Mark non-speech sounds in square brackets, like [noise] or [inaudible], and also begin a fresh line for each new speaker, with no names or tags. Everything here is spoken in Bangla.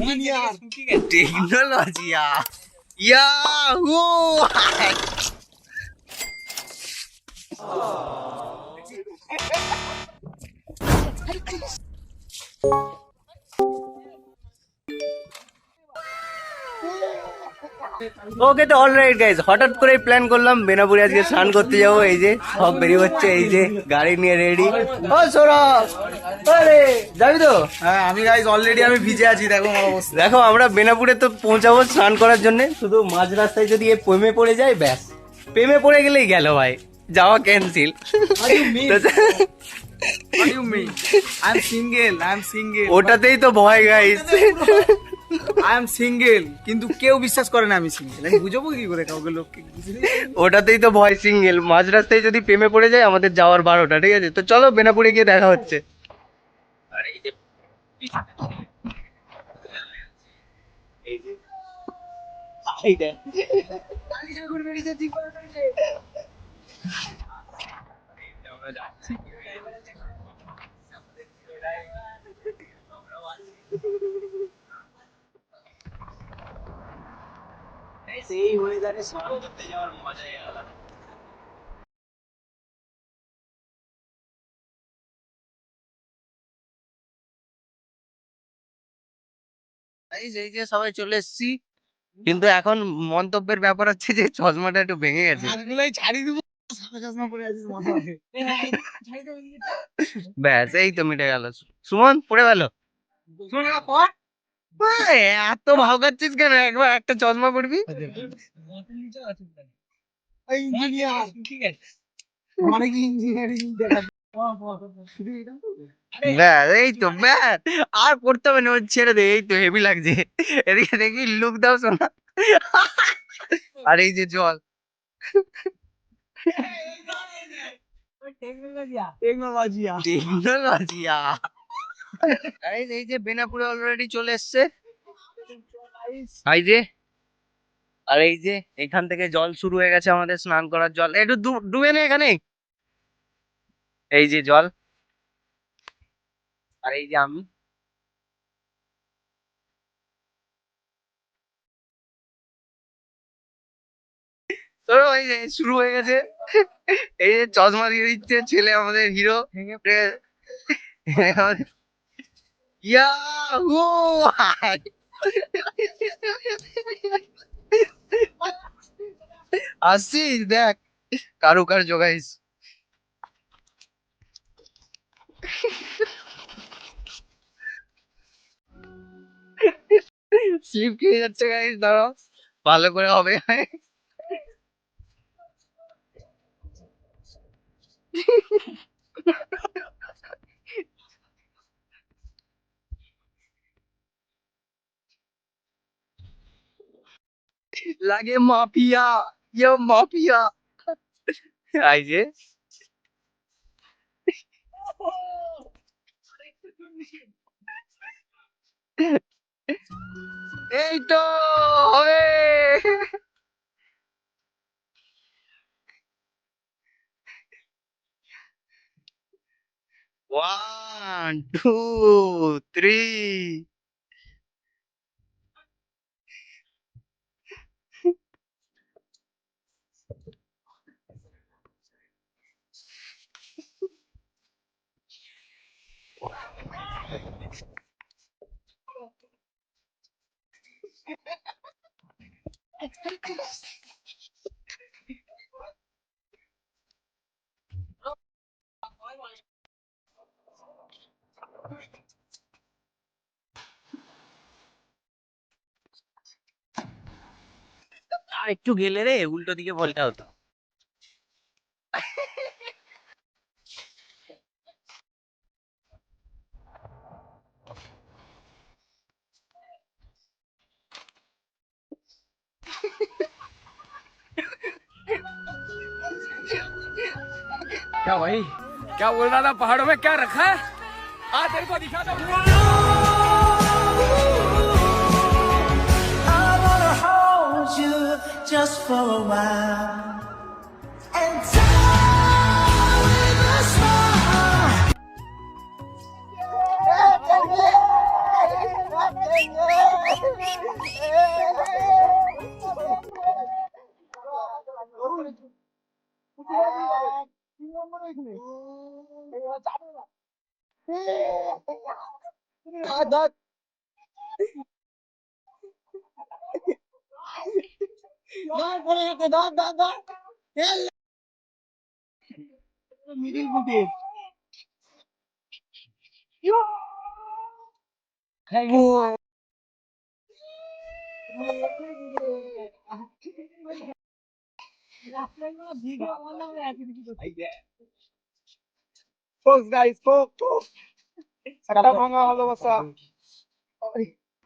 यार
टेक्नोलॉजी यार या हो ওকে তো অলরাইট গাইজ হঠাৎ করে প্ল্যান করলাম বেনাপুরে আজকে স্নান করতে যাব। এই যে সব বেরিয়ে হচ্ছে এই যে গাড়ি নিয়ে রেডি ও সৌরভ! আরে যাবি তো?
হ্যাঁ আমি গাইজ অলরেডি আমি ভিজে আছি দেখো অবস্থা।
দেখো আমরা বেনাপুরে তো পৌঁছাবো স্নান করার জন্য। শুধু মাঝ রাস্তায় যদি এ প্রেমে পড়ে যায় ব্যাস। প্রেমে পড়ে গেলেই গেল ভাই। যাওয়া ক্যান্সেল
I'm
ওটাতেই তো ভয় গাইস
I am single. কিন্তু কেউ বিশ্বাস করে না আমি সিঙ্গেল আমি বুঝব কি করে কাউকে লোককে
ওটাতেই তো ভয় সিঙ্গেল মাঝ রাস্তায় যদি প্রেমে পড়ে যায় আমাদের যাওয়ার বারোটা ঠিক আছে? তো চলো বেনাপুরে গিয়ে দেখা হচ্ছে। আর এই যে সেই ওয়েদারে স্নান করতে যাওয়ার মজাই আলাদা এই যে সবাই চলে এসেছি কিন্তু এখন মন্তব্যের ব্যাপার হচ্ছে যে চশমাটা একটু ভেঙে গেছে।
হাতগুলোই ছাড়ি দেবো
ব্যাস এই তো মিটে গেল। সুমন পড়ে গেল এত ভাও খাচ্ছিস কেন? একবার একটা চশমা পড়বি?
ইঞ্জিনিয়ার। ঠিক আছে। কি ইঞ্জিনিয়ারিং
এই তো ব্যাস। আর পড়তে হবে না ওর ছেড়ে দে এই তো হেভি লাগছে। এদিকে দেখি লুক দাও শোনা আর এই যে জল।
টেকনোলজিয়া।
টেকনোলজিয়া। এই যে বেনাপুরে অলরেডি চলে এসছে। এই যে? আর এই যে এখান থেকে জল শুরু হয়ে গেছে আমাদের স্নান করার জল। একটু ডুবে নে এখানে। এই যে জল। আর এই যে আমি। তো এই যে শুরু হয়ে গেছে। এই যে চশমা দিয়ে দিচ্ছে ছেলে আমাদের হিরো। [laughs] ইয়াহু! আসছিস দেখ কারু কার জোগাইস স্লিপ খেয়ে যাচ্ছে গাইস দাঁড়াও ভালো করে হবে। লাগে মাফিয়া ইয়ে মাফিয়া। এই যে এই তো হবে ওয়ান টু থ্রি আর একটু গেলে রে উল্টো দিকে বলটা হতো
क्या भाई? क्या बोल रहा था? पहाड़ों में क्या रखा है? आ तेरे को दिखा दो।
Just for a while. Adak. Dar buraya da dar
dar dar. Gel. Middle budir. Yo.
Hey.
রাস্তায় ভিডিও বানাবো একদিন কি
করতে Folks, guys, folks, folks. Sa katapang nga, hello, what's up?